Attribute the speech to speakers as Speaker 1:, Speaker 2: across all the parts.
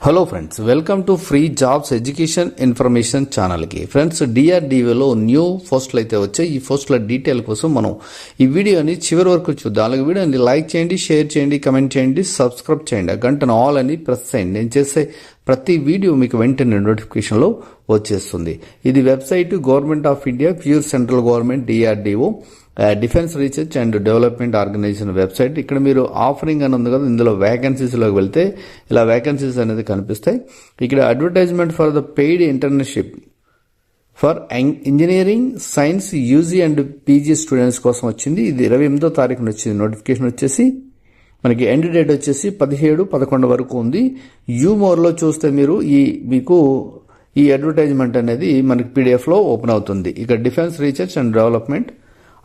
Speaker 1: Hello friends welcome to free jobs education information ఛానల్కి friends డిఆర్డిఓలో new పోస్టులు అయితే వచ్చాయి. ఈ పోస్టుల డీటెయిల్ కోసం మనం ఈ వీడియోని చివరి వరకు చూద్దాం. అలాగే వీడియోని లైక్ చేయండి షేర్ చేయండి కమెంట్ చేయండి సబ్స్క్రైబ్ చేయండి. గంటను ఆల్ అని ప్రెస్ చేయండి. నేను చేసే ప్రతి వీడియో మీకు వెంటనే నోటిఫికేషన్లో వచ్చేస్తుంది. ఇది website government of India pure central government DRDO defence research and development organisation website ఇక్కడ మీరు ఆఫరింగ్ అని ఉంది కదా ఇందులో వ్యాకెన్సీస్లోకి వెళ్తే ఇలా వేకెన్సీస్ అనేది కనిపిస్తాయి. ఇక్కడ advertisement for the paid internship for engineering science UG and PG students కోసం వచ్చింది. ఇది ఇరవై ఎనిమిదో తారీఖున వచ్చింది. నోటిఫికేషన్ వచ్చేసి మనకి ఎండ్ డేట్ వచ్చేసి పదిహేడు పదకొండు వరకు ఉంది. యూ మోర్లో చూస్తే మీరు ఈ మీకు ఈ అడ్వర్టైజ్మెంట్ అనేది మనకి పీడిఎఫ్లో ఓపెన్ అవుతుంది. ఇక defence research and development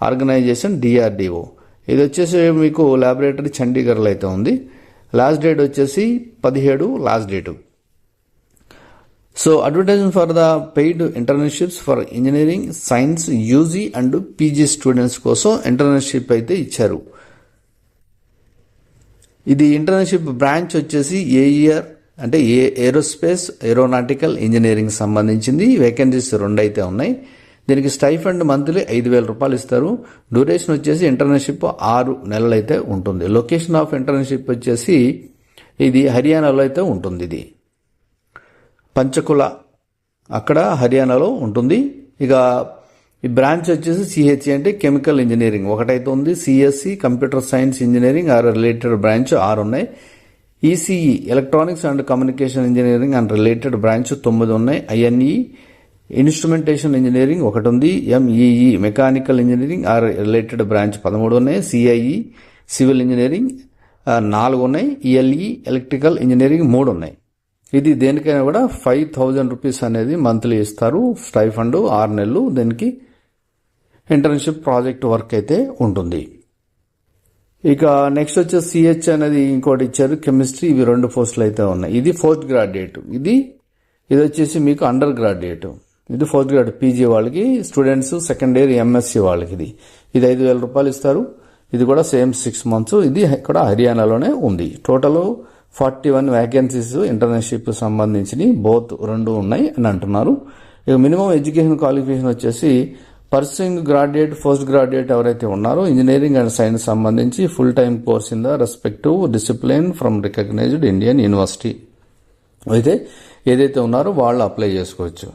Speaker 1: organisation DRDO. ఇది వచ్చేసి మీకు ల్యాబొరేటరీ చండీగఢ్లో అయితే ఉంది. లాస్ట్ డేట్ వచ్చేసి పదిహేడు last date so advertisement for the paid internships for engineering science UG and PG students కోసం ఇంటర్న్షిప్ అయితే ఇచ్చారు. ఇది ఇంటర్న్షిప్ బ్రాంచ్ వచ్చేసి ఏ ఇయర్ అంటే ఏ ఏరోస్పేస్ ఏరోనాటికల్ ఇంజనీరింగ్ సంబంధించింది. వేకెన్సీస్ రెండు అయితే ఉన్నాయి. దీనికి స్టైఫండ్ మంత్లీ ఐదు వేల రూపాయలు ఇస్తారు. డ్యూరేషన్ వచ్చేసి ఇంటర్న్షిప్ ఆరు నెలలు అయితే ఉంటుంది. లొకేషన్ ఆఫ్ ఇంటర్న్షిప్ వచ్చేసి ఇది హర్యానాలో అయితే ఉంటుంది ఇది. పంచకుల అక్కడ హర్యానాలో ఉంటుంది. ఇక ఈ బ్రాంచ్ వచ్చేసి సిహెచ్సి అంటే కెమికల్ ఇంజనీరింగ్. ఒకటైతే ఉంది CSC computer science engineering or related branch ఆరు ఉన్నాయి. ECE electronics and communication engineering and related branch తొమ్మిది ఉన్నాయి. ఐఎన్ఈ ఇన్స్ట్రుమెంటేషన్ ఇంజనీరింగ్ ఒకటి ఉంది MEE mechanical engineering or related branch పదమూడు ఉన్నాయి సిఐఈ సివిల్ ఇంజనీరింగ్ నాలుగు ఉన్నాయి ఈఎల్ఈ ఎలక్ట్రికల్ ఇంజనీరింగ్ మూడు ఉన్నాయి. ఇది దేనికైనా కూడా ఫైవ్ థౌజండ్ రూపీస్ అనేది మంత్లీ ఇస్తారు స్టైఫండ్ ఆరు నెలలు దీనికి ఇంటర్న్షిప్ ప్రాజెక్ట్ వర్క్ అయితే ఉంటుంది. ఇక నెక్స్ట్ వచ్చే సిహెచ్ అనేది ఇంకోటి ఇచ్చారు కెమిస్ట్రీ ఇవి రెండు పోస్టులు అయితే ఉన్నాయి. ఇది ఫోర్త్ గ్రాడ్యుయేట్ ఇది ఇది వచ్చేసి మీకు అండర్ గ్రాడ్యుయేట్ ఇది ఫోర్త్ గ్రాడ్ పీజీ వాళ్ళకి స్టూడెంట్స్ సెకండ్ ఇయర్ ఎంఎస్సి వాళ్ళకి ఇది ఇది ఐదు వేల రూపాయలు ఇస్తారు. ఇది కూడా సేమ్ సిక్స్ మంత్స్. ఇది ఇక్కడ హర్యానాలోనే ఉంది. Total forty one vacancies internship సంబంధించి బోత్ రెండు ఉన్నాయి అని అంటున్నారు. ఇక మినిమం ఎడ్యుకేషన్ క్వాలిఫికేషన్ వచ్చేసి పర్సింగ్ గ్రాడ్యుయేట్ పోస్ట్ గ్రాడ్యుయేట్ ఎవరైతే ఉన్నారో ఇంజనీరింగ్ అండ్ సైన్స్ సంబంధించి full time course in the respective discipline from recognised Indian university అయితే ఏదైతే ఉన్నారో వాళ్ళు అప్లై చేసుకోవచ్చు.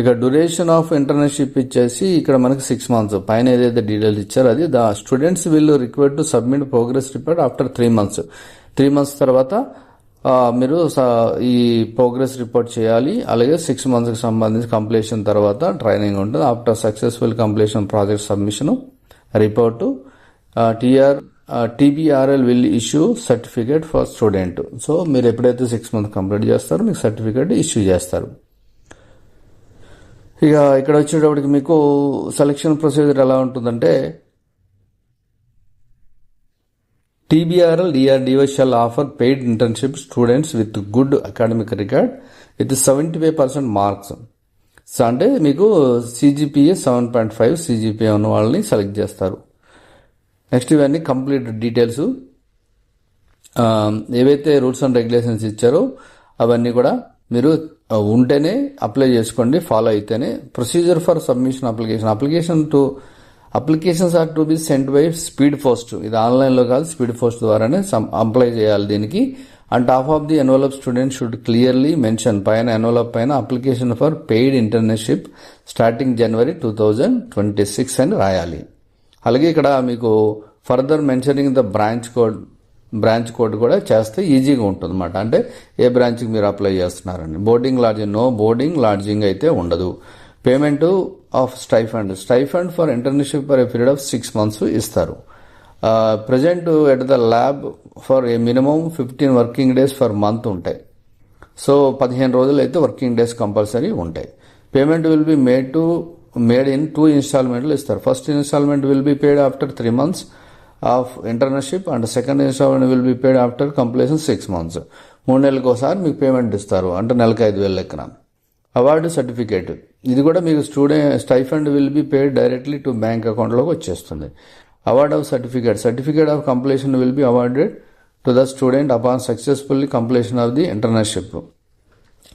Speaker 1: ఇక డ్యూరేషన్ ఆఫ్ ఇంటర్న్షిప్ ఇచ్చేసి ఇక్కడ మనకి సిక్స్ మంత్స్ పైన ఏదైతే డీటెయిల్స్ ఇచ్చారో అది the students will required to submit progress report after three months three months తర్వాత మీరు ఈ ప్రోగ్రెస్ రిపోర్ట్ చేయాలి. అలాగే సిక్స్ మంత్స్కి సంబంధించి కంప్లీషన్ తర్వాత ట్రైనింగ్ ఉంటుంది. After successful completion project submission report TR TBRL will issue certificate for student so మీరు ఎప్పుడైతే సిక్స్ మంత్ కంప్లీట్ చేస్తారో మీకు సర్టిఫికేట్ ఇష్యూ చేస్తారు. ఇక ఇక్కడ వచ్చేటప్పటికి మీకు సెలక్షన్ ప్రొసీజర్ ఎలా ఉంటుందంటే TBRL DRDO shall offer paid internship students with good academic record with seventy five percent marks so అంటే మీకు CGPA seven point five CGPA ఉన్న వాళ్ళని సెలెక్ట్ చేస్తారు. నెక్స్ట్ ఇవన్నీ కంప్లీట్ డీటెయిల్స్ ఏవైతే రూల్స్ అండ్ రెగ్యులేషన్స్ ఇచ్చారో అవన్నీ కూడా మీరు ఉంటేనే అప్లై చేసుకోండి ఫాలో అయితేనే procedure for submission application application to applications are to be sent by speed post ఇది ఆన్లైన్లో కాదు స్పీడ్ పోస్ట్ ద్వారానే అప్లై చేయాలి దీనికి. And top of the envelope student should clearly mention పైన ఎన్వలప్ పైన application for paid internship starting January two thousand twenty six అని రాయాలి. అలాగే ఇక్కడ మీకు further mentioning the branch code branch code కూడా చేస్తే ఈజీగా ఉంటుంది అనమాట అంటే ఏ బ్రాంచ్కి మీరు అప్లై చేస్తున్నారని. Boarding lodging no boarding lodging అయితే ఉండదు. Payment of stipend. Stipend for internship for a period of six months ఇస్తారు. Present at the lab for a minimum fifteen working days for month ఉంటాయి. సో పదిహేను రోజులు అయితే working days compulsory ఉంటాయి. Payment will be made to made in two ఇన్స్టాల్మెంట్లు ఇస్తారు. First instalment will be paid after three months. Of internship and second instalment will be paid after completion six months. మూడు నెలలకు ఒకసారి మీకు payment ఇస్తారు. అంటే నెలకు ఐదు వేల లెక్కన. Award certificate. ఇది కూడా మీకు student stipend will be paid directly to bank అకౌంట్లోకి వచ్చేస్తుంది. Award of certificate. Certificate of completion will be awarded to the student upon successfully completion of the internship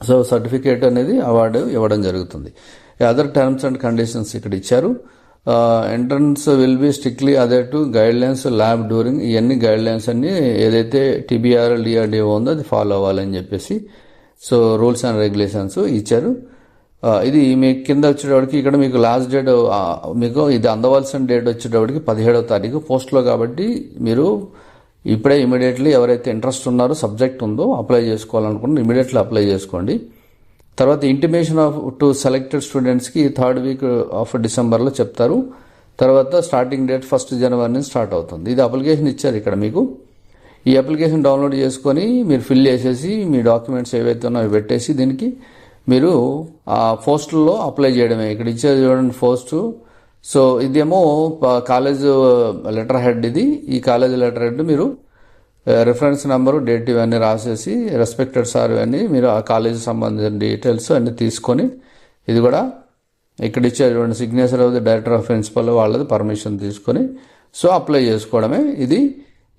Speaker 1: so certificate అనేది అవార్డు ఇవ్వడం జరుగుతుంది. Other terms and conditions ఇక్కడ ఇచ్చారు. Entrance will be strictly adhere to guidelines lab during ఇవన్నీ guidelines అన్ని ఏదైతే TBR DRDO ఉందో అది ఫాలో అవ్వాలని చెప్పేసి సో రూల్స్ అండ్ రెగ్యులేషన్స్ ఇచ్చారు. ఇది మీ కింద వచ్చేటప్పటికి ఇక్కడ మీకు లాస్ట్ డేట్ మీకు ఇది అందవలసిన డేట్ వచ్చేటప్పటికి పదిహేడవ తారీఖు పోస్ట్లో కాబట్టి మీరు ఇప్పుడే ఇమీడియట్లీ ఎవరైతే ఇంట్రెస్ట్ ఉన్నారో సబ్జెక్ట్ ఉందో అప్లై చేసుకోవాలనుకుంటున్నారు ఇమీడియట్లీ అప్లై చేసుకోండి. తర్వాత ఇంటిమేషన్ ఆఫ్ టు సెలెక్టెడ్ స్టూడెంట్స్కి థర్డ్ వీక్ ఆఫ్ డిసెంబర్లో చెప్తారు. తర్వాత స్టార్టింగ్ డేట్ ఫస్ట్ జనవరి నుంచి స్టార్ట్ అవుతుంది. ఇది అప్లికేషన్ ఇచ్చారు ఇక్కడ మీకు. ఈ అప్లికేషన్ డౌన్లోడ్ చేసుకొని మీరు ఫిల్ చేసేసి మీ డాక్యుమెంట్స్ ఏవైతే ఉన్నాయో పెట్టేసి దీనికి మీరు ఆ పోస్టుల్లో అప్లై చేయడమే. ఇక్కడ ఇచ్చేది చూడండి పోస్టు సో ఇదేమో కాలేజ్ లెటర్ హెడ్ ఇది. ఈ కాలేజ్ లెటర్ హెడ్ మీరు రిఫరెన్స్ నెంబరు డేట్ ఇవన్నీ రాసేసి రెస్పెక్టెడ్ సార్ ఇవన్నీ మీరు ఆ కాలేజీ సంబంధించిన డీటెయిల్స్ అన్నీ తీసుకొని ఇది కూడా ఇక్కడ ఇచ్చే చూడండి signature of the director of principal వాళ్ళది పర్మిషన్ తీసుకొని సో అప్లై చేసుకోవడమే. ఇది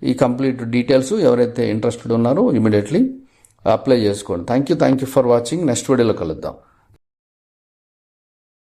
Speaker 1: ఈ కంప్లీట్ డీటెయిల్స్ ఎవరైతే ఇంట్రెస్టెడ్ ఉన్నారో ఇమీడియట్లీ అప్లై చేసుకోండి. Thank you thank you for watching next వీడియోలో కలుద్దాం.